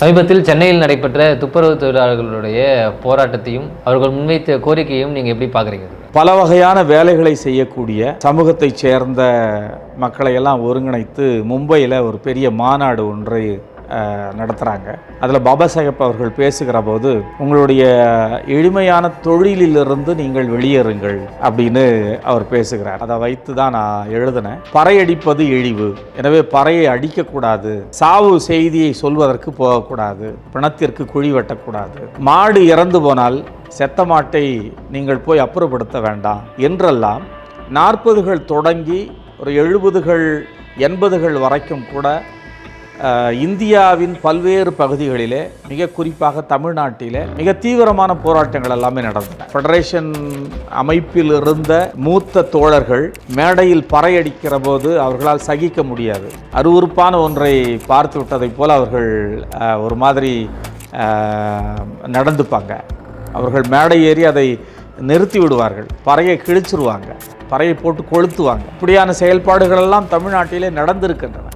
சமீபத்தில் சென்னையில் நடைபெற்ற துப்புரவு தொழிலாளர்களுடைய போராட்டத்தையும் அவர்கள் முன்வைத்த கோரிக்கையும் நீங்கள் எப்படி பார்க்குறீங்க? பல வகையான வேலைகளை செய்யக்கூடிய சமூகத்தைச் சேர்ந்த மக்களை எல்லாம் ஒருங்கிணைத்து மும்பையில் ஒரு பெரிய மாநாடு ஒன்றை நடத்துகிறாங்க அதில் பாபா சாஹேப் அவர்கள் பேசுகிற போது உங்களுடைய எளிமையான தொழிலிலிருந்து நீங்கள் வெளியேறுங்கள் அப்படின்னு அவர் பேசுகிறார். அதை வைத்து தான் நான் எழுதினேன். பறையடிப்பது இழிவு. எனவே பறையை அடிக்கக்கூடாது. சாவு செய்தியை சொல்வதற்கு போகக்கூடாது. பிணத்திற்கு குழி வெட்டக்கூடாது. மாடு இறந்து போனால் செத்த மாட்டை நீங்கள் போய் அப்புறப்படுத்த வேண்டாம் என்றெல்லாம் நாற்பதுகள் தொடங்கி ஒரு எழுபதுகள் எண்பதுகள் வரைக்கும் கூட இந்தியாவின் பல்வேறு பகுதிகளிலே மிக குறிப்பாக தமிழ்நாட்டிலே மிக தீவிரமான போராட்டங்கள் எல்லாமே நடந்தன. ஃபெடரேஷன் அமைப்பில் இருந்த மூத்த தோழர்கள் மேடையில் பறையடிக்கிற போது அவர்களால் சகிக்க முடியாது. அருவருப்பான ஒன்றை பார்த்து விட்டதைப் போல அவர்கள் ஒரு மாதிரி நடந்துப்பாங்க. அவர்கள் மேடை ஏறி அதை நிறுத்தி விடுவார்கள். பறையை கிழிச்சிருவாங்க. பறையை போட்டு கொளுத்துவாங்க. இப்படியான செயல்பாடுகள் எல்லாம் தமிழ்நாட்டிலே நடந்திருக்கின்றன.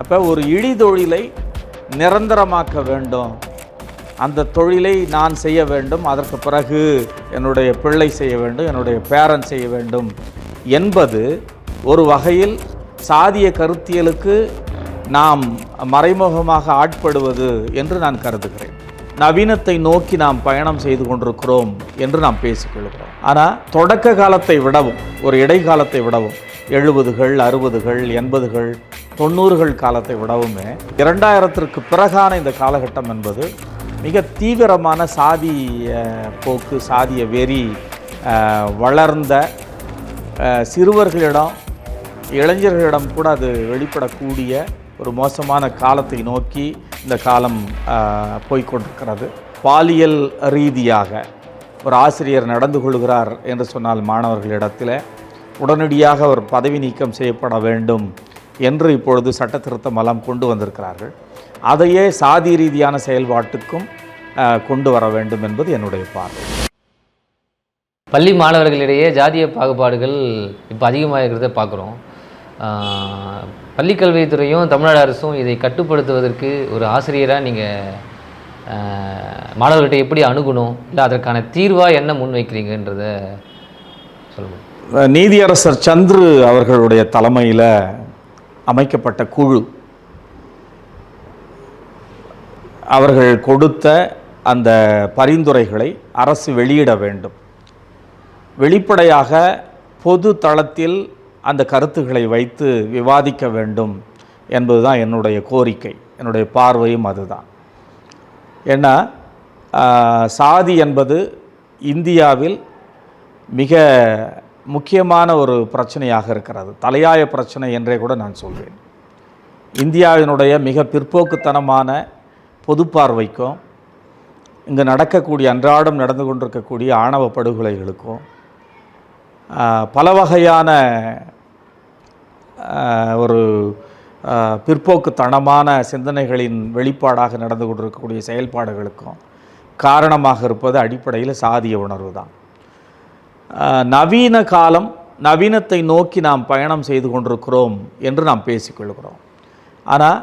அப்போ ஒரு இழி தொழிலை நிரந்தரமாக்க வேண்டும். அந்த தொழிலை நான் செய்ய வேண்டும். அதற்கு பிறகு என்னுடைய பிள்ளை செய்ய வேண்டும். என்னுடைய பேரன் செய்ய வேண்டும். என்பது ஒரு வகையில் சாதிய கருத்தியலுக்கு நாம் மறைமுகமாக ஆட்படுவது என்று நான் கருதுகிறேன். நவீனத்தை நோக்கி நாம் பயணம் செய்து கொண்டிருக்கிறோம் என்று நாம் பேசிக்கொள்கிறோம் ஆனால் தொடக்க காலத்தை விடவும் ஒரு இடைக்காலத்தை விடவும் எழுபதுகள் அறுபதுகள் எண்பதுகள் தொண்ணூறுகள் காலத்தை விடவுமே இரண்டாயிரத்திற்கு பிறகான இந்த காலகட்டம் என்பது மிக தீவிரமான சாதிய போக்கு சாதிய வெறி வளர்ந்த சிறுவர்களிடம் இளைஞர்களிடம் கூட அது வெளிப்படக்கூடிய ஒரு மோசமான காலத்தை நோக்கி இந்த காலம் போய்கொண்டிருக்கிறது போய்க்கொண்டிருக்கிறது. பாலியல் ரீதியாக ஒரு ஆசிரியர் நடந்து கொள்கிறார் என்று சொன்னால் மாணவர்களிடத்தில் உடனடியாக அவர் பதவி நீக்கம் செய்யப்பட வேண்டும் என்று இப்பொழுது சட்ட மலம் கொண்டு வந்திருக்கிறார்கள். அதையே சாதி ரீதியான செயல்பாட்டுக்கும் கொண்டு வர வேண்டும் என்பது என்னுடைய பார்வை. பள்ளி மாணவர்களிடையே ஜாதிய பாகுபாடுகள் இப்போ அதிகமாக இருக்கிறத பார்க்குறோம். பள்ளிக்கல்வித்துறையும் தமிழ்நாடு அரசும் இதை கட்டுப்படுத்துவதற்கு ஒரு ஆசிரியராக நீங்கள் மாணவர்கிட்ட எப்படி அணுகணும்? இல்லை அதற்கான தீர்வாக என்ன முன்வைக்கிறீங்கன்றத சொல்லுங்கள் நீதியரசர் சந்துரு அவர்களுடைய தலைமையில் அமைக்கப்பட்ட குழு. அவர்கள் கொடுத்த அந்த பரிந்துரைகளை அரசு வெளியிட வேண்டும். வெளிப்படையாக பொது தளத்தில் அந்த கருத்துக்களை வைத்து விவாதிக்க வேண்டும் என்பது தான் என்னுடைய கோரிக்கை. என்னுடைய பார்வையும் அதுதான். ஏன்னா சாதி என்பது இந்தியாவில் மிக முக்கியமான ஒரு பிரச்சனையாக இருக்கிறது. தலையாய பிரச்சனை என்றே கூட நான் சொல்வேன். இந்தியாவினுடைய மிக பிற்போக்குத்தனமான பொது பார்வைக்கும் இங்கு நடக்கக்கூடிய அன்றாடம் நடந்து கொண்டிருக்கக்கூடிய ஆணவ படுகொலைகளுக்கும் பல வகையான ஒரு பிற்போக்குத்தனமான சிந்தனைகளின் வெளிப்பாடாக நடந்து கொண்டிருக்கக்கூடிய செயல்பாடுகளுக்கும் காரணமாக இருப்பது அடிப்படையில் சாதிய உணர்வு தான் நவீன காலம் நவீனத்தை நோக்கி நாம் பயணம் செய்து கொண்டிருக்கிறோம் என்று நாம் பேசிக்கொள்கிறோம். ஆனால்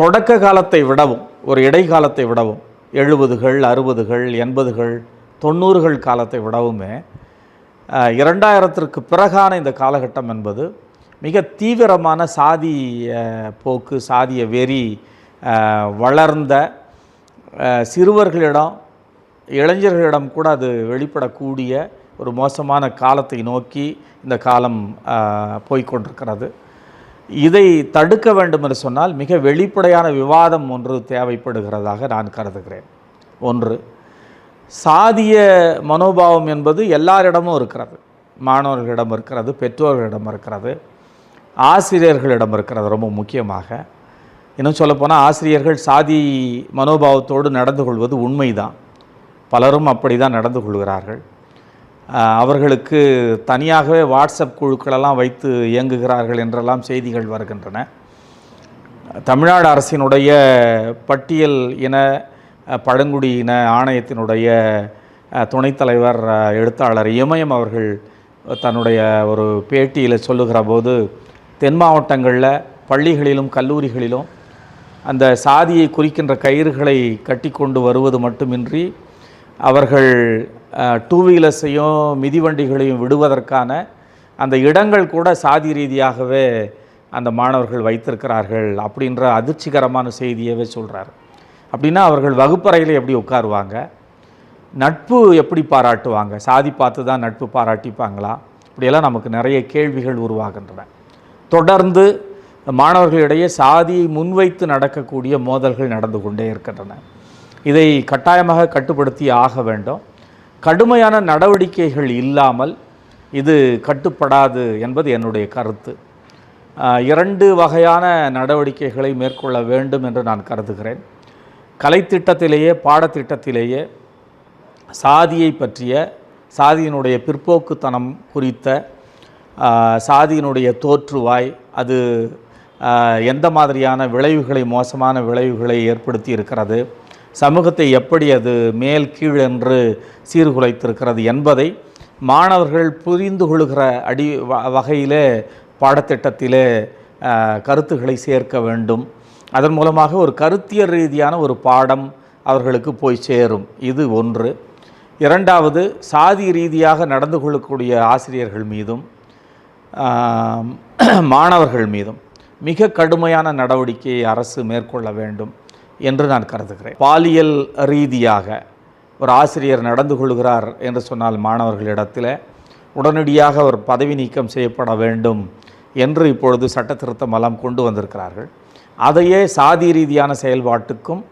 தொடக்க காலத்தை விடவும் ஒரு இடைக்காலத்தை விடவும் எழுபதுகள் அறுபதுகள் எண்பதுகள் தொண்ணூறுகள் காலத்தை விடவுமே இரண்டாயிரத்திற்கு பிறகான இந்த காலகட்டம் என்பது மிக தீவிரமான சாதிய போக்கு சாதிய வெறி வளர்ந்த சிறுவர்களிடம் இளைஞர்களிடம் கூட அது வெளிப்படக்கூடிய ஒரு மோசமான காலத்தை நோக்கி இந்த காலம் போய்கொண்டிருக்கிறது போய்க்கொண்டிருக்கிறது. இதை தடுக்க வேண்டும் என்று சொன்னால் மிக வெளிப்படையான விவாதம் ஒன்று தேவைப்படுகிறதாக நான் கருதுகிறேன். ஒன்று சாதிய மனோபாவம் என்பது எல்லாரிடமும் இருக்கிறது. மாணவர்களிடம் இருக்கிறது பெற்றோர்களிடம் இருக்கிறது ஆசிரியர்களிடம் இருக்கிறது ரொம்ப முக்கியமாக. இன்னும் சொல்லப்போனால் ஆசிரியர்கள் சாதி மனோபாவத்தோடு நடந்து கொள்வது உண்மைதான். பலரும் அப்படி தான் நடந்து கொள்கிறார்கள். அவர்களுக்கு தனியாகவே வாட்ஸ்அப் குழுக்களெல்லாம் வைத்து இயங்குகிறார்கள் என்றெல்லாம் செய்திகள் வருகின்றன. தமிழ்நாடு அரசினுடைய பட்டியல் இன பழங்குடி இன ஆணையத்தினுடைய அஹ், துணைத் தலைவர் எழுத்தாளர் இமயம் அவர்கள் தன்னுடைய ஒரு பேட்டியில் சொல்லுகிற போது தென் மாவட்டங்களில் பள்ளிகளிலும் கல்லூரிகளிலும் அந்த சாதியை குறிக்கின்ற கயிறுகளை கட்டி கொண்டு வருவது மட்டுமின்றி அவர்கள் டூ வீலர்ஸையும் மிதிவண்டிகளையும் விடுவதற்கான அந்த இடங்கள் கூட சாதி ரீதியாகவே அந்த மாணவர்கள் வைத்திருக்கிறார்கள் அப்படின்ற அதிர்ச்சிகரமான செய்தியவே சொல்கிறார் அப்படின்னா அவர்கள் வகுப்பறையில் எப்படி உட்காருவாங்க? நட்பு எப்படி பாராட்டுவாங்க? சாதி பார்த்து தான் நட்பு பாராட்டிப்பாங்களா? இப்படியெல்லாம் நமக்கு நிறைய கேள்விகள் உருவாகின்றன. தொடர்ந்து மாணவர்களிடையே சாதியை முன்வைத்து நடக்கக்கூடிய மோதல்கள் நடந்து கொண்டே இருக்கின்றன. இதை கட்டாயமாக கட்டுப்படுத்தி ஆக வேண்டும். கடுமையான நடவடிக்கைகள் இல்லாமல் இது கட்டுப்படாது என்பது என்னுடைய கருத்து. இரண்டு வகையான நடவடிக்கைகளை மேற்கொள்ள வேண்டும் என்று நான் கருதுகிறேன். கலைத்திட்டத்திலேயே பாடத்திட்டத்திலேயே சாதியை பற்றிய சாதியினுடைய பிற்போக்குத்தனம் குறித்த சாதியினுடைய தோற்றுவாய் அது எந்த மாதிரியான விளைவுகளை மோசமான விளைவுகளை ஏற்படுத்தி இருக்கிறது சமூகத்தை எப்படி அது மேல் கீழ் என்று சீர்குலைத்திருக்கிறது என்பதை மாணவர்கள் புரிந்து கொள்கிற அடி வ- வகையிலே பாடத்திட்டத்திலே கருத்துக்களை சேர்க்க வேண்டும். அதன் மூலமாக ஒரு கருத்தியல் ரீதியான ஒரு பாடம் அவர்களுக்கு போய் சேரும். இது ஒன்று. இரண்டாவது சாதி ரீதியாக நடந்து கொள்ளக்கூடிய ஆசிரியர்கள் மீதும் மாணவர்கள் மீதும் மிக கடுமையான நடவடிக்கையை அரசு மேற்கொள்ள வேண்டும். என்று நான் கருதுகிறேன். பாலியல் ரீதியாக ஒரு ஆசிரியர் நடந்து கொள்கிறார் என்று சொன்னால் மாணவர்களிடத்தில் உடனடியாக அவர் பதவி நீக்கம் செய்யப்பட வேண்டும் என்று இப்பொழுது சட்ட திருத்த மலம் கொண்டு வந்திருக்கிறார்கள். அதையே சாதி ரீதியான செயல்பாட்டுக்கும்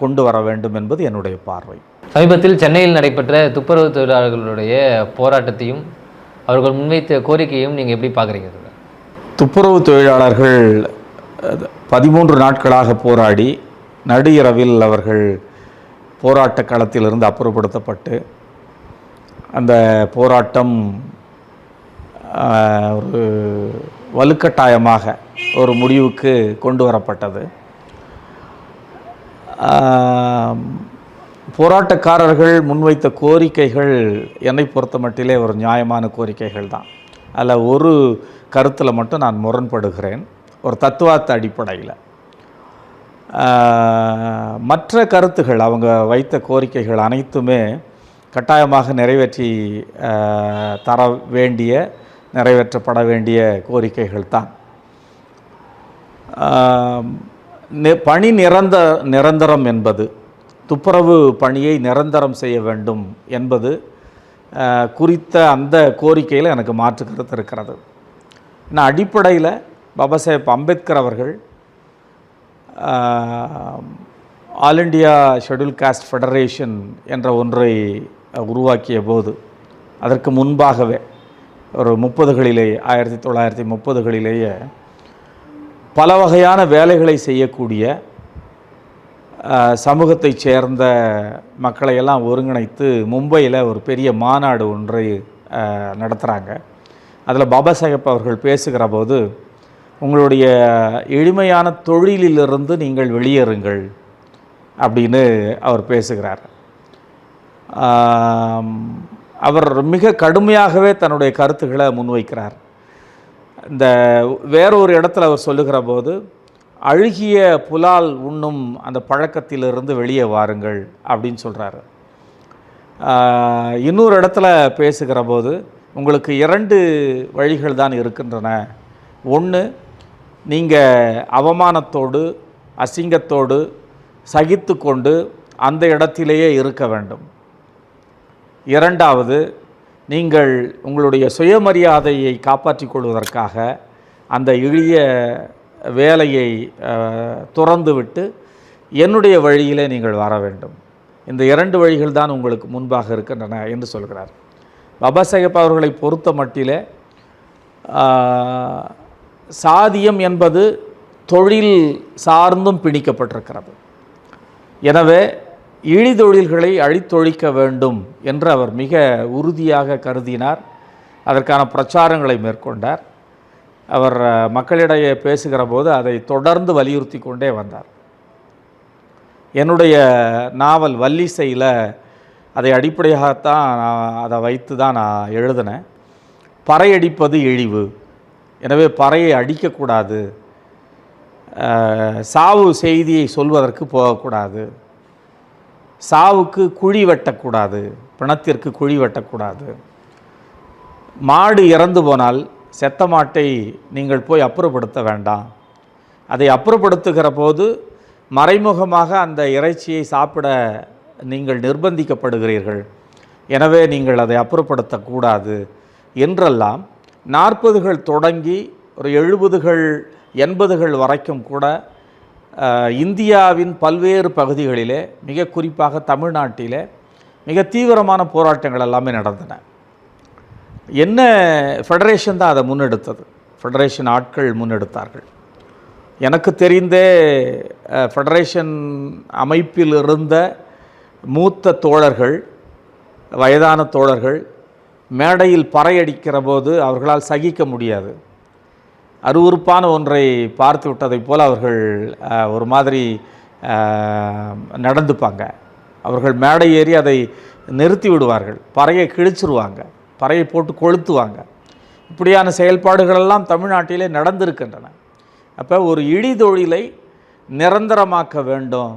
கொண்டு வர வேண்டும் என்பது என்னுடைய பார்வை. சமீபத்தில் சென்னையில் நடைபெற்ற துப்புரவு தொழிலாளர்களுடைய போராட்டத்தையும் அவர்கள் முன்வைத்த கோரிக்கையும் நீங்கள் எப்படி பார்க்குறீங்க? துப்புரவு தொழிலாளர்கள் பதிமூன்று நாட்களாக போராடி நடு இரவில் அவர்கள் போராட்ட களத்திலிருந்து அப்புறப்படுத்தப்பட்டு அந்த போராட்டம் ஒரு வலுக்கட்டாயமாக ஒரு முடிவுக்கு கொண்டு வரப்பட்டது. போராட்டக்காரர்கள் முன்வைத்த கோரிக்கைகள் என்னை பொறுத்த மட்டிலே ஒரு நியாயமான கோரிக்கைகள் தான். அதில் ஒரு கருத்தில் மட்டும் நான் முரண்படுகிறேன். ஒரு தத்துவார்த்த அடிப்படையில். மற்ற கருத்துகள் அவங்க வைத்த கோரிக்கைகள் அனைத்துமே கட்டாயமாக நிறைவேற்றி தர வேண்டிய நிறைவேற்றப்பட வேண்டிய கோரிக்கைகள் தான். பணி நிரந்த நிரந்தரம் என்பது துப்புரவு பணியை நிரந்தரம் செய்ய வேண்டும் என்பது குறித்த அந்த கோரிக்கையில் எனக்கு மாற்று கருத்து இருக்கிறது. நான் அடிப்படையில் பாபா சாஹேப் அம்பேத்கர் அவர்கள் All India Scheduled Caste Federation என்ற ஒன்றை உருவாக்கிய போது அதற்கு முன்பாகவே ஒரு முப்பதுகளிலேயே ஆயிரத்தி தொள்ளாயிரத்தி முப்பதுகளிலேயே பல வகையான வேலைகளை செய்யக்கூடிய சமூகத்தைச் சேர்ந்த மக்களையெல்லாம் ஒருங்கிணைத்து மும்பையில் ஒரு பெரிய மாநாடு ஒன்றை நடத்துகிறாங்க அதில் பாபா சாஹேப் அவர்கள் பேசுகிற போது உங்களுடைய எளிமையான தொழிலிலிருந்து நீங்கள் வெளியேறுங்கள் அப்படின்னு அவர் பேசுகிறார். அவர் மிக கடுமையாகவே தன்னுடைய கருத்துக்களை முன்வைக்கிறார். இந்த வேறொரு இடத்துல அவர் சொல்லுகிற போது அழுகிய புலால் உண்ணும் அந்த பழக்கத்திலிருந்து வெளியே வாருங்கள் அப்படின்னு சொல்கிறாரு இன்னொரு இடத்துல பேசுகிற போது உங்களுக்கு இரண்டு வழிகள் தான் இருக்கின்றன. ஒன்று நீங்கள் அவமானத்தோடு அசிங்கத்தோடு சகித்து கொண்டு அந்த இடத்திலேயே இருக்க வேண்டும். இரண்டாவது நீங்கள் உங்களுடைய சுயமரியாதையை காப்பாற்றிக் கொள்வதற்காக அந்த எளிய வேலையை துறந்துவிட்டு என்னுடைய வழியிலே நீங்கள் வர வேண்டும். இந்த இரண்டு வழிகள் தான் உங்களுக்கு முன்பாக இருக்கின்றன என்று சொல்கிறார். பாபா சாஹேப் அவர்களை பொறுத்த மட்டிலே சாதியம் என்பது தொழில் சார்ந்தும் பிணிக்கப்பட்டிருக்கிறது எனவே இழிதொழில்களை அழித்தொழிக்க வேண்டும் என்று அவர் மிக உறுதியாக கருதினார். அதற்கான பிரச்சாரங்களை மேற்கொண்டார். அவர் மக்களிடையே பேசுகிற போது அதை தொடர்ந்து வலியுறுத்தி கொண்டே வந்தார். என்னுடைய நாவல் வல்லிசையில் அதை அடிப்படையாகத்தான் நான் அதை வைத்து தான் நான் எழுதினேன். பறையடிப்பது இழிவு. எனவே பறையை அடிக்கக்கூடாது. சாவு செய்தியை சொல்வதற்கு போகக்கூடாது. சாவுக்கு குழி வெட்டக்கூடாது. பிணத்திற்கு குழி வெட்டக்கூடாது. மாடு இறந்து போனால் செத்த மாட்டை நீங்கள் போய் அப்புறப்படுத்த வேண்டாம். அதை அப்புறப்படுத்துகிற போது மறைமுகமாக அந்த இறைச்சியை சாப்பிட நீங்கள் நிர்பந்திக்கப்படுகிறீர்கள். எனவே நீங்கள் அதை அப்புறப்படுத்தக்கூடாது என்றெல்லாம் நாற்பதுகள் தொடங்கி ஒரு எழுபதுகள் எண்பதுகள் வரைக்கும் கூட இந்தியாவின் பல்வேறு பகுதிகளிலே மிக குறிப்பாக தமிழ்நாட்டிலே மிக தீவிரமான போராட்டங்கள் எல்லாமே நடந்தன. என்ன ஃபெடரேஷன் தான் அதை முன்னெடுத்தது? ஃபெடரேஷன் ஆட்கள் முன்னெடுத்தார்கள். எனக்கு தெரிந்தே ஃபெடரேஷன் அமைப்பில் இருந்த மூத்த தோழர்கள் வயதான தோழர்கள் மேடையில் பறையடிக்கிற போது அவர்களால் சகிக்க முடியாது. அருவறுப்பான ஒன்றை பார்த்து விட்டதைப் போல் அவர்கள் ஒரு மாதிரி நடந்துப்பாங்க. அவர்கள் மேடை ஏறி அதை நிறுத்தி விடுவார்கள். பறையை கிழிச்சிருவாங்க. பறையை போட்டு கொளுத்துவாங்க. இப்படியான செயல்பாடுகளெல்லாம் தமிழ்நாட்டிலே நடந்திருக்கின்றன. அப்போ ஒரு இடி தொழிலை நிரந்தரமாக்க வேண்டும்.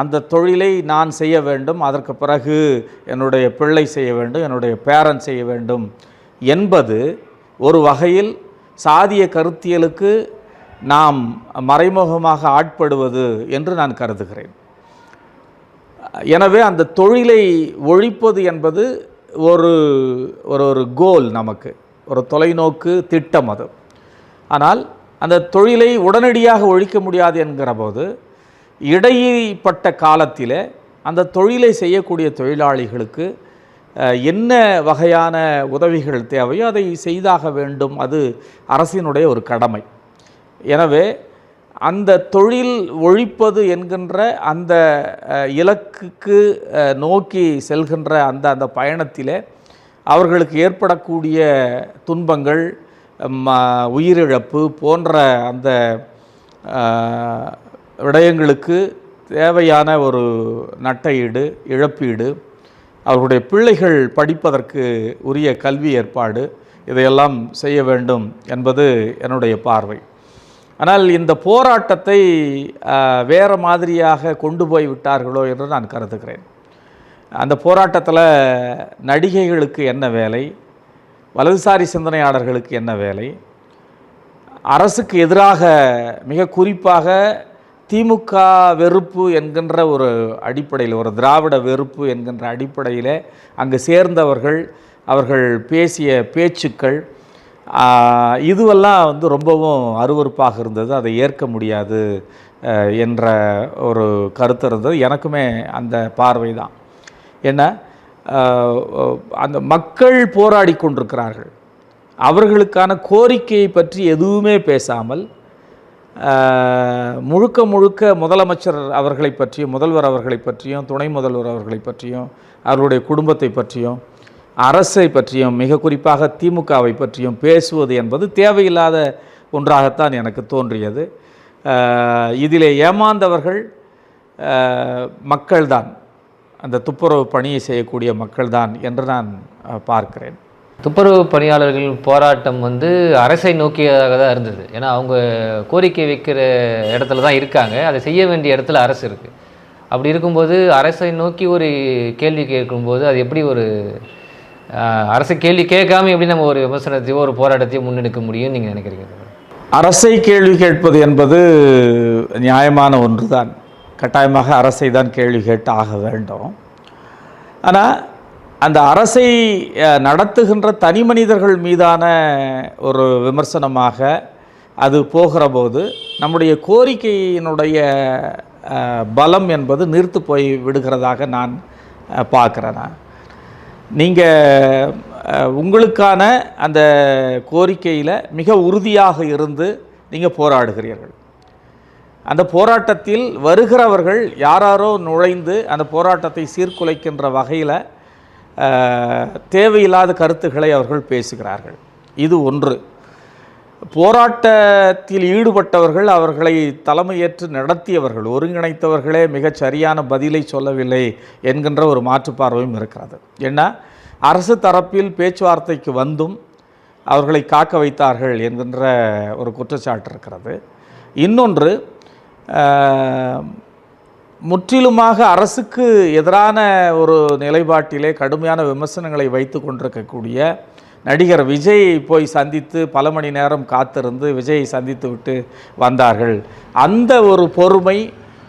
அந்த தொழிலை நான் செய்ய வேண்டும் அதற்கு பிறகு என்னுடைய பிள்ளை செய்ய வேண்டும் என்னுடைய பேரன் செய்ய வேண்டும் என்பது ஒரு வகையில் சாதிய கருத்தியலுக்கு நாம் மறைமுகமாக ஆட்படுவது என்று நான் கருதுகிறேன். எனவே அந்த தொழிலை ஒழிப்பது என்பது ஒரு ஒரு ஒரு கோல் நமக்கு ஒரு தொலைநோக்கு திட்டம் அது. ஆனால் அந்த தொழிலை உடனடியாக ஒழிக்க முடியாது என்கிற போது இடைப்பட்ட காலத்தில் அந்த தொழிலை செய்யக்கூடிய தொழிலாளிகளுக்கு என்ன வகையான உதவிகள் தேவையோ அதை செய்தாக வேண்டும். அது அரசினுடைய ஒரு கடமை. எனவே அந்த தொழில் ஒழிப்பது என்கின்ற அந்த இலக்குக்கு நோக்கி செல்கின்ற அந்த அந்த பயணத்தில் அவர்களுக்கு ஏற்படக்கூடிய துன்பங்கள் ம உயிரிழப்பு போன்ற அந்த விடயங்களுக்கு தேவையான ஒரு நட்டையீடு இழப்பீடு அவர்களுடைய பிள்ளைகள் படிப்பதற்கு உரிய கல்வி ஏற்பாடு இதையெல்லாம் செய்ய வேண்டும் என்பது என்னுடைய பார்வை. ஆனால் இந்த போராட்டத்தை வேறு மாதிரியாக கொண்டு போய் விட்டார்களோ என்று நான் கருதுகிறேன். அந்த போராட்டத்தில் நடிகைகளுக்கு என்ன வேலை? வலதுசாரி சிந்தனையாளர்களுக்கு என்ன வேலை? அரசுக்கு எதிராக மிக குறிப்பாக திமுக வெறுப்பு என்கின்ற ஒரு அடிப்படையில் ஒரு திராவிட வெறுப்பு என்கின்ற அடிப்படையில் அங்கு சேர்ந்தவர்கள் அவர்கள் பேசிய பேச்சுக்கள் இதுவெல்லாம் வந்து ரொம்பவும் அருவருப்பாக இருந்தது. அதை ஏற்க முடியாது என்ற ஒரு கருத்து இருந்தது. எனக்குமே அந்த பார்வை தான். என்ன? அந்த மக்கள் போராடி கொண்டிருக்கிறார்கள். அவர்களுக்கான கோரிக்கையை பற்றி எதுவுமே பேசாமல் முழுக்க முழுக்க முதலமைச்சர் அவர்களை பற்றியும் முதல்வர் அவர்களை பற்றியும் துணை முதல்வர் அவர்களை பற்றியும் அவர்களுடைய குடும்பத்தை பற்றியும் அரசை பற்றியும் மிக குறிப்பாக திமுகவை பற்றியும் பேசுவது என்பது தேவையில்லாத ஒன்றாகத்தான் எனக்கு தோன்றியது. இதிலே ஏமாந்தவர்கள் மக்கள்தான். அந்த துப்புரவு பணியை செய்யக்கூடிய மக்கள்தான் என்று நான் பார்க்கிறேன். துப்புரவு பணியாளர்கள் போராட்டம் வந்து அரசை நோக்கியதாக தான் இருந்தது. ஏன்னா அவங்க கோரிக்கை வைக்கிற இடத்துல தான் இருக்காங்க. அதை செய்ய வேண்டிய இடத்துல அரசு இருக்குது அப்படி இருக்கும்போது அரசை நோக்கி ஒரு கேள்வி கேட்கும்போது அது எப்படி ஒரு அரசு கேள்வி கேட்காம எப்படி நம்ம ஒரு விமர்சனத்தையோ ஒரு போராட்டத்தையோ முன்னெடுக்க முடியும்னு நீங்கள் நினைக்கிறீங்க? அரசை கேள்வி கேட்பது என்பது நியாயமான ஒன்று தான் கட்டாயமாக அரசை தான் கேள்வி கேட்டு ஆக வேண்டும். ஆனால் அந்த அரசை நடத்துகின்ற தனி மனிதர்கள் மீதான ஒரு விமர்சனமாக அது போகிற போது நம்முடைய கோரிக்கையினுடைய பலம் என்பது நிறுத்து போய் விடுகிறதாக நான் பார்க்குறேன். நீங்கள் உங்களுக்கான அந்த கோரிக்கையில் மிக உறுதியாக இருந்து நீங்கள் போராடுகிறீர்கள். அந்த போராட்டத்தில் வருகிறவர்கள் யாராரோ நுழைந்து அந்த போராட்டத்தை சீர்குலைக்கின்ற வகையில் தேவையில்லாத கருத்துக்களை அவர்கள் பேசுகிறார்கள். இது ஒன்று. போராட்டத்தில் ஈடுபட்டவர்கள் அவர்களை தலைமையேற்று நடத்தியவர்கள் ஒருங்கிணைத்தவர்களே மிகச் சரியான பதிலை சொல்லவில்லை என்கின்ற ஒரு மாற்றுப்பார்வையும் இருக்கிறது. ஏன்னா அரசு தரப்பில் பேச்சுவார்த்தைக்கு வந்தும் அவர்களை காக்க வைத்தார்கள் என்கின்ற ஒரு குற்றச்சாட்டு இருக்கிறது. இன்னொன்று முற்றிலுமாக அரசுக்கு எதிரான ஒரு நிலைப்பாட்டிலே கடுமையான விமர்சனங்களை வைத்து கொண்டிருக்கக்கூடிய நடிகர் விஜய் போய் சந்தித்து பல மணி நேரம் காத்திருந்து விஜயை சந்தித்து விட்டு வந்தார்கள். அந்த ஒரு பொறுமை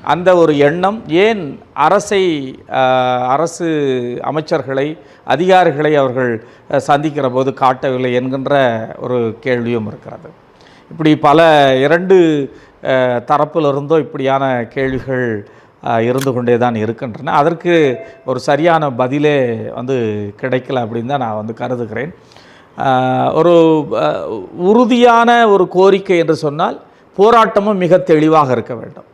அந்த ஒரு எண்ணம் ஏன் அரசை அரசு அமைச்சர்களை அதிகாரிகளை அவர்கள் சந்திக்கிற போது காட்டவில்லை என்கின்ற ஒரு கேள்வியும் இருக்கிறது. இப்படி பல இரண்டு தரப்பிலிருந்தோ இப்படியான கேள்விகள் இருந்து கொண்டே தான் இருக்கின்றன. அதற்கு ஒரு சரியான பதிலே வந்து கிடைக்கல அப்படின்னு தான் நான் வந்து கருதுகிறேன். ஒரு உறுதியான ஒரு கோரிக்கை என்று சொன்னால் போராட்டமும் மிக தெளிவாக இருக்க வேண்டும்.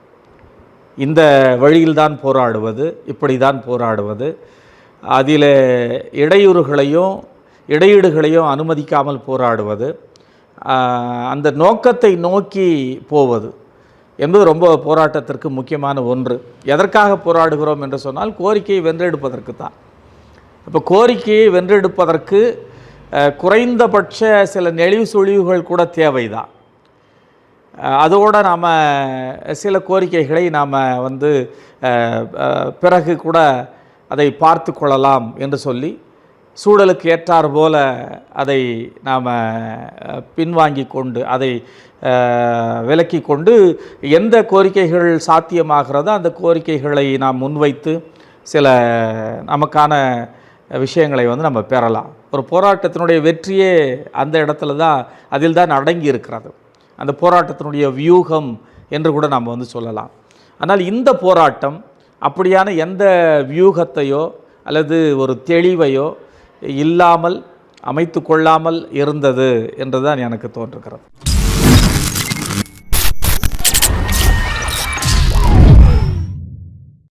இந்த வழியில்தான் போராடுவது இப்படி தான் போராடுவது. அதில் இடையூறுகளையும் இடையீடுகளையும் அனுமதிக்காமல் போராடுவது. அந்த நோக்கத்தை நோக்கி போவது. என்பது ரொம்ப போராட்டத்திற்கு முக்கியமான ஒன்று. எதற்காக போராடுகிறோம் என்று சொன்னால் கோரிக்கையை வென்றெடுப்பதற்கு தான். இப்போ கோரிக்கையை வென்றெடுப்பதற்கு குறைந்தபட்ச சில நெளிவு சுழிவுகள் கூட தேவைதான். அதோடு அதோட நாம் சில கோரிக்கைகளை நாம் வந்து பிறகு கூட அதை பார்த்து கொள்ளலாம் என்று சொல்லி சூழலுக்கு ஏற்றார் போல அதை நாம் பின்வாங்கி கொண்டு அதை விலக்கி கொண்டு எந்த கோரிக்கைகள் சாத்தியமாகிறதோ அந்த கோரிக்கைகளை நாம் முன்வைத்து சில நமக்கான விஷயங்களை வந்து நம்ம பெறலாம். ஒரு போராட்டத்தினுடைய வெற்றியே அந்த இடத்துல தான் அதில் தான் அடங்கி இருக்கிறது. அந்த போராட்டத்தினுடைய வியூகம் என்று கூட நாம் வந்து சொல்லலாம். ஆனால் இந்த போராட்டம் அப்படியான எந்த வியூகத்தையோ அல்லது ஒரு தெளிவையோ இல்லாமல் அமைத்து கொள்ளாமல் இருந்தது என்று தான் எனக்கு தோன்றுகிறது.